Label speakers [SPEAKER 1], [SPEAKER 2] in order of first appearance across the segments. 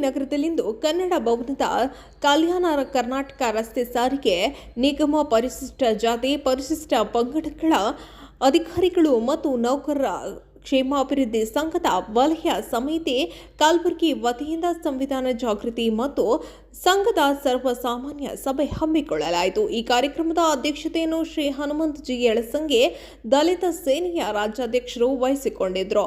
[SPEAKER 1] ನಗರದಲ್ಲಿಂದು ಕನ್ನಡ ಭವನದ ಕಲ್ಯಾಣ ಕರ್ನಾಟಕ ರಸ್ತೆ ಸಾರಿಗೆ ನಿಗಮ ಪರಿಶಿಷ್ಟ ಜಾತಿ ಪರಿಶಿಷ್ಟ ಪಂಗಡಗಳ ಅಧಿಕಾರಿಗಳು ಮತ್ತು ನೌಕರರ ಕ್ಷೇಮಾಭಿವೃದ್ಧಿ ಸಂಘದ ವಲಯ ಸಮಿತಿ, ಕಲಬುರಗಿ ವತಿಯಿಂದ ಸಂವಿಧಾನ ಜಾಗೃತಿ ಮತ್ತು ಸಂಘದ ಸರ್ವಸಾಮಾನ್ಯ ಸಭೆ ಹಮ್ಮಿಕೊಳ್ಳಲಾಯಿತು. ಈ ಕಾರ್ಯಕ್ರಮದ ಅಧ್ಯಕ್ಷತೆಯನ್ನು ಶ್ರೀ ಹನುಮಂತಜಿ ಎಳಸಂಗೆ ದಲಿತ ಸೇನೆಯ ರಾಜ್ಯಾಧ್ಯಕ್ಷರು ವಹಿಸಿಕೊಂಡಿದ್ದರು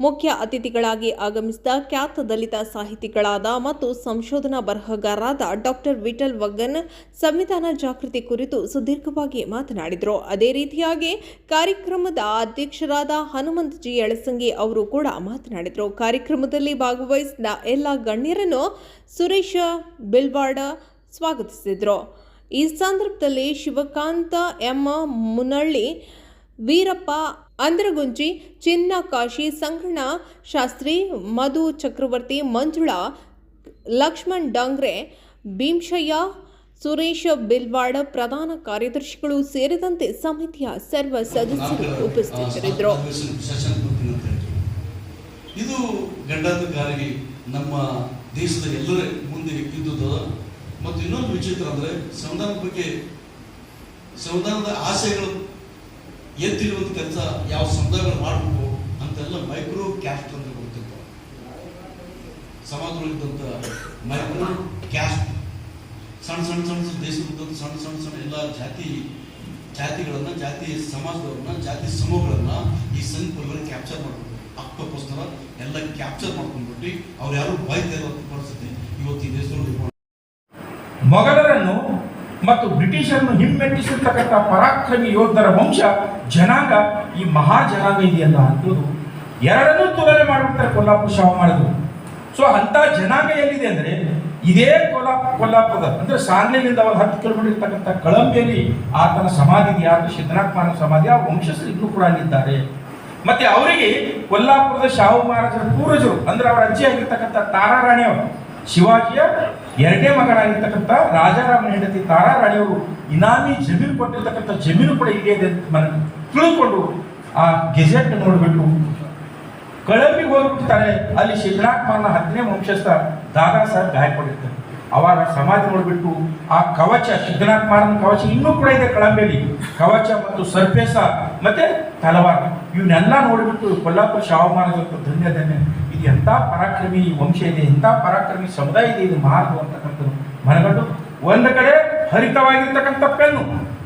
[SPEAKER 1] ಮುಖ್ಯ ಅತಿಥಿಗಳಾಗಿ ಆಗಮಿಸಿದ ಖ್ಯಾತ ದಲಿತ ಸಾಹಿತಿಗಳಾದ ಮತ್ತು ಸಂಶೋಧನಾ ಬರಹಗಾರರಾದ ಡಾಕ್ಟರ್ ವಿಠಲ್ ವಗ್ಗನ್ ಸಂವಿಧಾನ ಜಾಗೃತಿ ಕುರಿತು ಸುದೀರ್ಘವಾಗಿ ಮಾತನಾಡಿದರು. ಅದೇ ರೀತಿಯಾಗಿ ಕಾರ್ಯಕ್ರಮದ ಅಧ್ಯಕ್ಷರಾದ ಹನುಮಂತಜಿ ಜಿ. ಎಳಸಂಗಿ ಅವರು ಕೂಡ ಮಾತನಾಡಿದರು. ಕಾರ್ಯಕ್ರಮದಲ್ಲಿ ಭಾಗವಹಿಸಿದ ಎಲ್ಲ ಗಣ್ಯರನ್ನು ಸುರೇಶ ಬಿಲ್ವಾಡ ಸ್ವಾಗತಿಸಿದರು. ಈ ಸಂದರ್ಭದಲ್ಲಿ ಶಿವಕಾಂತ ಎಂ. ಮುನಳ್ಳಿ, ವೀರಪ್ಪ ಅಂದ್ರಗುಂಜಿ ಚಿನ್ನ ಕಾಶಿ ಸಂಗಣ್ಣ, ಶಾಸ್ತ್ರಿ ಮಧು ಚಕ್ರವರ್ತಿ, ಮಂಜುಳಾ, ಲಕ್ಷ್ಮಣ್ ಡಾಂಗ್ರೆ ಭೀಮಶಯ್ಯ ಸುರೇಶ ಬಿಲ್ವಾಡ ಪ್ರಧಾನ ಕಾರ್ಯದರ್ಶಿಗಳು ಸೇರಿದಂತೆ ಸಮಿತಿಯ ಸರ್ವ ಸದಸ್ಯರು ಉಪಸ್ಥಿತರಿದ್ದರು.
[SPEAKER 2] ಇದು ಗಂಡಾಧಿಕಾರಿ ನಮ್ಮ ದೇಶದ ಎಲ್ಲರ ಮುಂದೆ ಇದ್ದುದ ಮತ್ತು ಇನ್ನೊಂದು ವಿಚಿತ್ರ ಅಂದ್ರೆ ಸಂವಿಧಾನದ ಬಗ್ಗೆ ಸಂವಿಧಾನದ ಆಸೆಗಳು ಎತ್ತಿರುವಂತ ಕೆಲಸ ಯಾವ ಸಮುದಾಯಗಳು ಮಾಡಬೇಕು ಅಂತೆಲ್ಲ ಮೈಕ್ರೋ ಕ್ಯಾಸ್ಟ್ ಅಂತ ಗೊತ್ತಿರ್ತಾವೆ ಸಮಾಜದೊಳಗಿದ್ದಂಥ ಮೈಕ್ರೋ ಕ್ಯಾಸ್ಟ್ ಸಣ್ಣ ಸಣ್ಣ ಸಣ್ಣ ದೇಶದ ಸಣ್ಣ ಸಣ್ಣ ಸಣ್ಣ ಎಲ್ಲ ಜಾತಿ, ಜಾತಿಗಳನ್ನ, ಜಾತಿ ಸಮಾಜದವ್ರನ್ನ, ಜಾತಿ ಸಮೂಹಗಳನ್ನ ಈ ಸಂಘ ಕ್ಯಾಪ್ಚರ್ ಮಾಡ್ಬೇಕು. ಅಕ್ಟೋಪಸ್ತರ ಎಲ್ಲ ಕ್ಯಾಪ್ಚರ್ ಮಾಡ್ಕೊಂಡ್ಬಿಟ್ಟು ಅವ್ರು ಯಾರು ಬಾಯ್ತಾ ಇರೋ ಪರಿಸ್ಥಿತಿ ಇವತ್ತು ಈ
[SPEAKER 3] ಮೊಘಲರನ್ನು ಮತ್ತು ಬ್ರಿಟಿಷರನ್ನು ಹಿಮ್ಮೆಟ್ಟಿಸಿರ್ತಕ್ಕಂಥ ಪರಾಕ್ರಮಿ ಯೋಧರ ವಂಶ ಜನಾಂಗ ಈ ಮಹಾ ಜನಾಂಗ ಇದೆಯಲ್ಲ ಅನ್ನೋದು ಎರಡನ್ನೂ ತುಲನೆ ಮಾಡಿಬಿಡ್ತಾರೆ ಕೊಲ್ಲಾಪುರ ಶವ ಮಾಡಿದ್ರು. ಸೊ ಅಂತ ಜನಾಂಗ ಎಲ್ಲಿದೆ ಅಂದ್ರೆ ಇದೇ ಕೊಲ್ಲಾಪುರ ಕೊಲ್ಲಾಪುರದ, ಅಂದ್ರೆ ಸಾಂಗ್ಲಿನಿಂದ ಒಂದು ಹತ್ತು ಕಿಲೋಮೀಟರ್ ಇರ್ತಕ್ಕಂಥ ಕಳಂಬಿಯಲ್ಲಿ ಆತನ ಸಮಾಧಿ ಇದೆ ಸಿದ್ದನಾಥ ಮಾನವ ಸಮಾಧಿ, ಆ ವಂಶಸ್ಥರು ಇನ್ನೂ ಕೂಡ ಅಲ್ಲಿದ್ದಾರೆ. ಮತ್ತೆ ಅವರಿಗೆ ಕೊಲ್ಲಾಪುರದ ಶಾಹು ಮಹಾರಾಜರ ಪೂರ್ವಜರು, ಅಂದ್ರೆ ಅವರ ಅಜ್ಜಿ ಆಗಿರ್ತಕ್ಕಂಥ ತಾರಾರಾಣಿಯವರು, ಶಿವಾಜಿಯ ಎರಡನೇ ಮಗನಾಗಿರ್ತಕ್ಕಂಥ ರಾಜಾರಾಮನ ಹೆಂಡತಿ ತಾರಾರಾಣಿಯವರು ಇನಾಮಿ ಜಮೀನು ಕೊಟ್ಟಿರ್ತಕ್ಕಂಥ ಜಮೀನು ಕೂಡ ಇದೆ ಅಂತ ಮನ ತಿಳ್ಕೊಂಡು ಆ ಗೆಜೆಟ್ ನೋಡಿಬಿಟ್ಟು ಕಳಂಬಿಗೆ ಹೋಗ್ಬಿಡ್ತಾರೆ ಅಲ್ಲಿ ಸಿದ್ದನಾಥ್ಮನ ಹತ್ತನೇ ವಂಶಸ್ಥ ದಾದಾ ಸಾಹೇಬ್ ಗಾಯಪಡಿರ್ತಾರೆ ಅವಾಗ ಸಮಾಧಿ ನೋಡ್ಬಿಟ್ಟು ಆ ಕವಚ ಸಿದ್ಧನಾಥ್ ಮಾರನ ಕವಚ ಇನ್ನೂ ಕೂಡ ಇದೆ ಕಳಂಬೆಯಲ್ಲಿ. ಕವಚ ಮತ್ತು ಸರ್ಪೇಸ ಮತ್ತೆ ತಲವಾರ. ಇವನ್ನೆಲ್ಲ ನೋಡಿಬಿಟ್ಟು ಕೊಲ್ಲಾಪುರ ಶಾವ ಮಹಾರಾಜ ಧನ್ಯ ಧನ್ಯ. ಇದು ಎಂಥ ಪರಾಕ್ರಮಿ ವಂಶ ಇದೆ, ಎಂಥ ಪರಾಕ್ರಮಿ ಸಮುದಾಯ ಇದೆ, ಇದು ಮಾರ್ಗ ಅಂತಕ್ಕಂಥದ್ದು. ಮನಗಂಡು, ಒಂದು ಕಡೆ ಹರಿತವಾಗಿರ್ತಕ್ಕಂಥ ಪೆನ್ನು,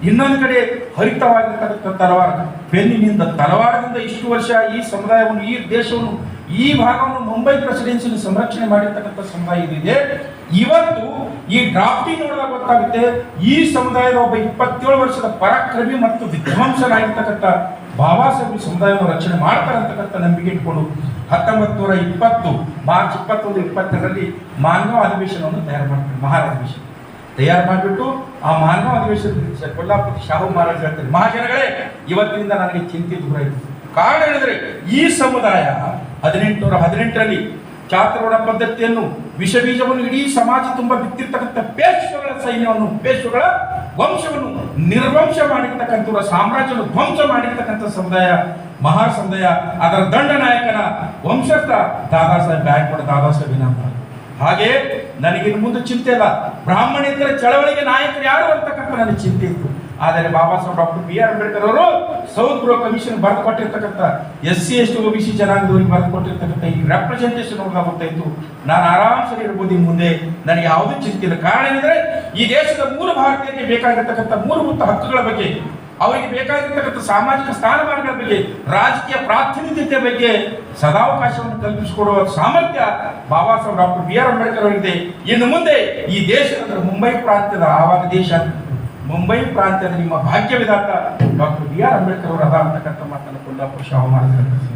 [SPEAKER 3] ಇನ್ನೊಂದು ಕಡೆ ಹರಿತವಾಗಿರ್ತಕ್ಕಂಥ ತಲವಾರ. ಪೆನ್ನಿನಿಂದ ತಲವಾರದಿಂದ ಇಷ್ಟು ವರ್ಷ ಈ ಸಮುದಾಯವನ್ನು, ಈ ದೇಶವನ್ನು, ಈ ಭಾಗವನ್ನು ಮುಂಬೈ ಪ್ರೆಸಿಡೆನ್ಸಿನ ಸಂರಕ್ಷಣೆ ಮಾಡಿರ್ತಕ್ಕಂಥ ಸಮುದಾಯ ಇದಿದೆ ಇವತ್ತು ಈ ಡ್ರಾಫ್ಟಿಂಗ್ ನೋಡಿದಾಗ ಗೊತ್ತಾಗುತ್ತೆ, ಈ ಸಮುದಾಯದ ಒಬ್ಬ ಇಪ್ಪತ್ತೇಳು ವರ್ಷದ ಪರಾಕ್ರಮಿ ಮತ್ತು ವಿದ್ವಾಂಸನಾಗಿರ್ತಕ್ಕಂಥ ಈ ಸಮುದಾಯವನ್ನು ರಕ್ಷಣೆ ಮಾಡ್ತಾರೆ ಅಂತಕ್ಕಂಥ ನಂಬಿಕೆ ಇಟ್ಕೊಂಡು ಹತ್ತೊಂಬತ್ತು ನೂರ ಇಪ್ಪತ್ತು ಮಾರ್ಚ್ ಇಪ್ಪತ್ತೊಂದು ಇಪ್ಪತ್ತರಲ್ಲಿ ಮಾನವ ಅಧಿವೇಶನವನ್ನು ತಯಾರು ಮಾಡ್ತಾರೆ ಮಹಾರಾಧಿವೇಶನ ತಯಾರು ಮಾಡಿಬಿಟ್ಟು ಆ ಮಾನವ ಅಧಿವೇಶನದಲ್ಲಿ ಕೊಲ್ಲಾಪುರ ಶಾಹು ಮಹಾರಾಜ್ ಹೇಳ್ತಾರೆ, ಮಹಾಜನಗಳೇ, ಇವತ್ತಿನಿಂದ ನನಗೆ ಚಿಂತೆ ದೂರ ಇತ್ತು ಕಾರಣ ಹೇಳಿದ್ರೆ ಈ ಸಮುದಾಯ ಹದಿನೆಂಟುನೂರ ಹದಿನೆಂಟರಲ್ಲಿ ಚಾತುರ್ವರ್ಣ ಪದ್ಧತಿಯನ್ನು ವಿಷ ಬೀಜವನ್ನು ಇಡೀ ಸಮಾಜ ತುಂಬ ಬಿತ್ತಿರ್ತಕ್ಕಂಥ ಪೇಶ್ವಗಳ ಸೈನ್ಯವನ್ನು ಪೇಶ್ವಗಳ ವಂಶವನ್ನು ನಿರ್ವಂಶ ಮಾಡಿರ್ತಕ್ಕಂಥ ಸಾಮ್ರಾಜ್ಯವನ್ನು ಧ್ವಂಸ ಮಾಡಿರ್ತಕ್ಕಂಥ ಸಮುದಾಯ ಮಹಾ ಸಮುದಾಯ ಅದರ ದಂಡ ನಾಯಕನ ವಂಶಸ್ಥ ದಾದಾ ಸಾಹೇಬ್ ಗಾಯಕವಾಡ ದಾದಾ ಸಾಹೇಬ್ ವಿನಾಮ ಹಾಗೆ ನನಗಿನ್ನು ಮುಂದೆ ಚಿಂತೆ ಇಲ್ಲ. ಬ್ರಾಹ್ಮಣೇತರ ಚಳವಳಿಗೆ ನಾಯಕರು ಯಾರು ಅಂತಕ್ಕಂಥ ನನಗೆ ಚಿಂತೆ ಇತ್ತು. ಆದರೆ Baba Saheb, doctor B R Ambedkar ಅವರು ಸೌತ್ ಬ್ರೋ ಕಮಿಷನ್ ಬರೆದು ಕೊಟ್ಟಿರ್ತಕ್ಕಂಥ S C S T O B C ಜನಾಂಗದವರಿಗೆ ಬರೆದು ಕೊಟ್ಟಿರ್ತಕ್ಕಂಥ ಈ ರೆಪ್ರೆಸೆಂಟೇಷನ್ ಇತ್ತು ನಾನು ಆರಾಮ್ಸರಿ ಇರ್ಬೋದು ಈ ಮುಂದೆ. ನನಗೆ ಯಾವುದೂ ಚಿಂತೆ ಕಾರಣ ಏನಂದ್ರೆ, ಈ ದೇಶದ ಮೂಲ ಭಾರತೀಯರಿಗೆ ಬೇಕಾಗಿರ್ತಕ್ಕಂಥ ಮೂಲಭೂತ ಹಕ್ಕುಗಳ ಬಗ್ಗೆ, ಅವರಿಗೆ ಬೇಕಾಗಿರ್ತಕ್ಕಂಥ ಸಾಮಾಜಿಕ ಸ್ಥಾನಮಾನಗಳ ಬಗ್ಗೆ, ರಾಜಕೀಯ ಪ್ರಾತಿನಿಧ್ಯತೆ ಬಗ್ಗೆ ಸದಾವಕಾಶವನ್ನು ಕಲ್ಪಿಸಿಕೊಡುವ ಸಾಮರ್ಥ್ಯ Baba Saheb, doctor B R Ambedkar ಅವರಿದೆ ಇನ್ನು ಮುಂದೆ ಈ ದೇಶ ಅಂದ್ರೆ ಮುಂಬೈ ಪ್ರಾಂತ್ಯದ ಆವಾಗ ದೇಶ. ಮುಂಬೈ ಪ್ರಾಂತ್ಯದ ನಿಮ್ಮ ಭಾಗ್ಯವಿದಾತ ಡಾಕ್ಟರ್ ಬಿ ಆರ್ ಅಂಬೇಡ್ಕರ್ ಅವರು ಅದ ಅಂತಕ್ಕಂಥ ಮಾತನ್ನು ಕೊಲ್ಲಾಪುರ ಶಾಹ ಮಹಾರಾಜರು